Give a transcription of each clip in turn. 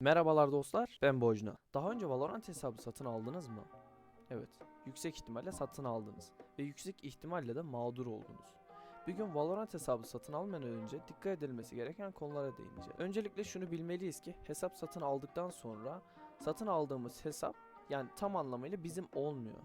Merhabalar dostlar, ben Bojna. Daha önce Valorant hesabı satın aldınız mı? Evet, yüksek ihtimalle satın aldınız ve yüksek ihtimalle de mağdur oldunuz. Bir gün Valorant hesabı satın almadan önce dikkat edilmesi gereken konulara değineceğiz. Öncelikle şunu bilmeliyiz ki hesap satın aldıktan sonra satın aldığımız hesap yani tam anlamıyla bizim olmuyor.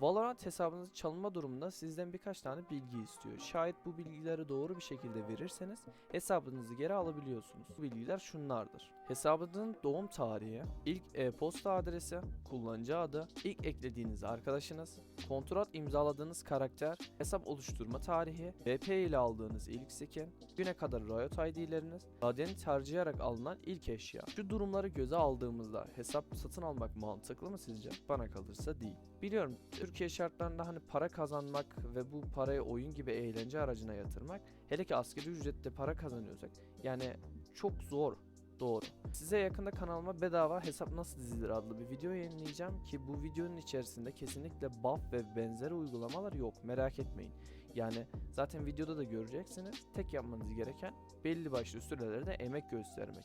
Valorant hesabınızın çalınma durumunda sizden birkaç tane bilgi istiyor. Şayet bu bilgileri doğru bir şekilde verirseniz hesabınızı geri alabiliyorsunuz. Bu bilgiler şunlardır. Hesabınızın doğum tarihi, ilk e-posta adresi, kullanıcı adı, ilk eklediğiniz arkadaşınız, kontrat imzaladığınız karakter, hesap oluşturma tarihi, VP ile aldığınız ilk skin, güne kadar Riot ID'leriniz, Radeon harcayarak alınan ilk eşya. Şu durumları göze aldığımızda hesap satın almak mantıklı mı sizce? Bana kalırsa değil. Biliyorum Türkiye şartlarında hani para kazanmak ve bu parayı oyun gibi eğlence aracına yatırmak hele ki asgari ücretle para kazanıyorsak yani çok zor Doğru. Size yakında kanalıma bedava hesap nasıl dizilir adlı bir video yayınlayacağım ki bu videonun içerisinde kesinlikle buff ve benzeri uygulamalar yok merak etmeyin. Yani zaten videoda da göreceksiniz. Tek yapmanız gereken belli başlı sürelerde emek göstermek.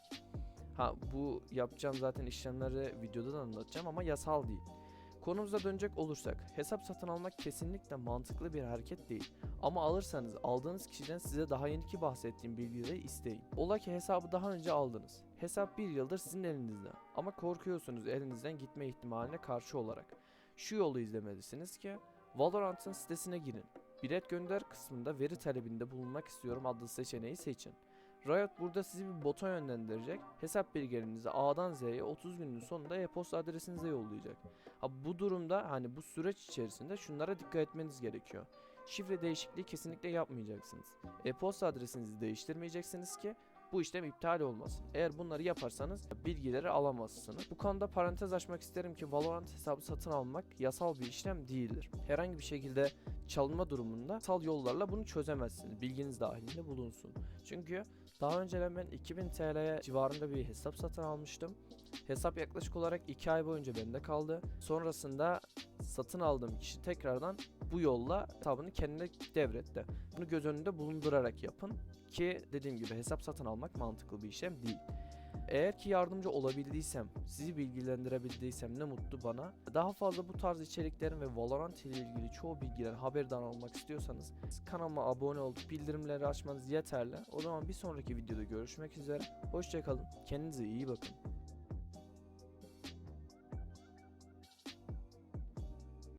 Ha bu yapacağım zaten işlemleri videoda da anlatacağım ama yasal değil. Konumuza dönecek olursak, hesap satın almak kesinlikle mantıklı bir hareket değil. Ama alırsanız aldığınız kişiden size daha yeniki bahsettiğim bilgileri isteyin. Ola ki hesabı daha önce aldınız. Hesap bir yıldır sizin elinizde. Ama korkuyorsunuz elinizden gitme ihtimaline karşı olarak. Şu yolu izlemelisiniz ki Valorant'ın sitesine girin. Bilet gönder kısmında veri talebinde bulunmak istiyorum adlı seçeneği seçin. Riot burada sizi bir bota yönlendirecek. Hesap bilgilerinizi A'dan Z'ye 30 günün sonunda e-posta adresinize yollayacak. Ha, bu durumda hani bu süreç içerisinde şunlara dikkat etmeniz gerekiyor. Şifre değişikliği kesinlikle yapmayacaksınız. E-posta adresinizi değiştirmeyeceksiniz ki bu işlem iptal olmasın. Eğer bunları yaparsanız bilgileri alamazsınız. Bu konuda parantez açmak isterim ki Valorant hesabı satın almak yasal bir işlem değildir. Herhangi bir şekilde çalınma durumunda sal yollarla bunu çözemezsiniz. Bilginiz dahilinde bulunsun. Çünkü daha önceden ben 2000 TL civarında bir hesap satın almıştım. Hesap yaklaşık olarak 2 ay boyunca bende kaldı. Sonrasında satın aldığım kişi tekrardan bu yolla hesabını kendine devretti. Bunu göz önünde bulundurarak yapın ki dediğim gibi hesap satın almak mantıklı bir işlem değil. Eğer ki yardımcı olabildiysem, sizi bilgilendirebildiysem ne mutlu bana. Daha fazla bu tarz içeriklerin ve Valorant ile ilgili çoğu bilgiden haberdar olmak istiyorsanız kanalıma abone olup bildirimleri açmanız yeterli. O zaman bir sonraki videoda görüşmek üzere. Hoşçakalın. Kendinize iyi bakın.